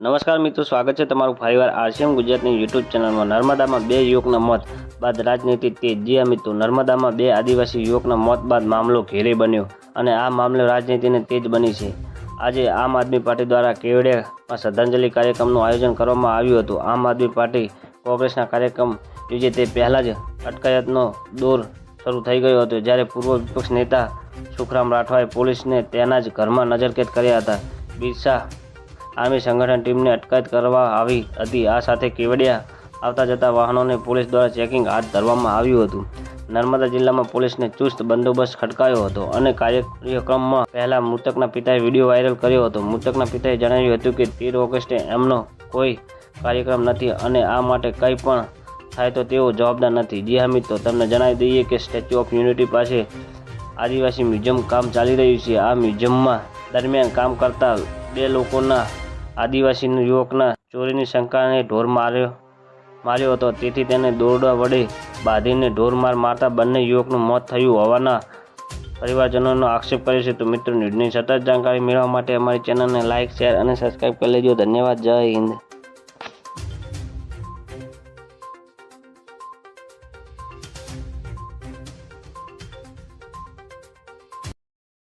નમસ્કાર મિત્રો, સ્વાગત છે તમારું ફરીવાર આરસીએમ ગુજરાતની યુટ્યુબ ચેનલમાં. નર્મદામાં બે યુવકના મોત બાદ રાજનીતિ તેજ. જી મિત્રો, નર્મદામાં બે આદિવાસી યુવકના મોત બાદ મામલો ઘેરે બન્યો અને આ મામલે રાજનીતિને તેજ બની છે. આજે આમ આદમી પાર્ટી દ્વારા કેવડિયામાં શ્રદ્ધાંજલિ કાર્યક્રમનું આયોજન કરવામાં આવ્યું હતું. આમ આદમી પાર્ટી કોંગ્રેસના કાર્યક્રમ યોજે તે પહેલાં જ અટકાયતનો દોર શરૂ થઈ ગયો હતો. જ્યારે પૂર્વ વિપક્ષ નેતા સુખરામ રાઠવાએ પોલીસને તેના જ ઘરમાં નજરકેદ કર્યા હતા. બિરસા આર્મી સંગઠન ટીમને અટકાયત કરવા આવી હતી. આ સાથે કેવડિયા આવતા જતા વાહનોને પોલીસ દ્વારા ચેકિંગ હાથ ધરવામાં આવ્યું હતું. નર્મદા જિલ્લામાં પોલીસને ચુસ્ત બંદોબસ્ત ખડકાયો હતો અને કાર્યક્રમમાં પહેલા મૃતકના પિતાએ વીડિયો વાયરલ કર્યો હતો. મૃતકના પિતાએ જણાવ્યું હતું કે, તેર ઓગસ્ટે એમનો કોઈ કાર્યક્રમ નથી અને આ માટે કંઈ પણ થાય તો તેઓ જવાબદાર નથી. જી હા મિત્રો, તમને જણાવી દઈએ કે સ્ટેચ્યુ ઓફ યુનિટી પાસે આદિવાસી મ્યુઝિયમ કામ ચાલી રહ્યું છે. આ મ્યુઝિયમમાં દરમિયાન કામ કરતા બે લોકોના આદિવાસી યુવકના ચોરીની શંકાને ઢોર માર્યો માર્યો હતો. તેથી તેને દોરડા વડે બાંધીને ઢોર માર મારતા બંને યુવકનું મોત થયું હોવાના પરિવારજનોનો આક્ષેપ કર્યો છે. તો મિત્રો, ન્યૂઝની સતત જાણકારી મેળવવા માટે અમારી ચેનલને લાઇક શેર અને સબસ્ક્રાઈબ કરી લેજો. ધન્યવાદ. જય હિન્દ.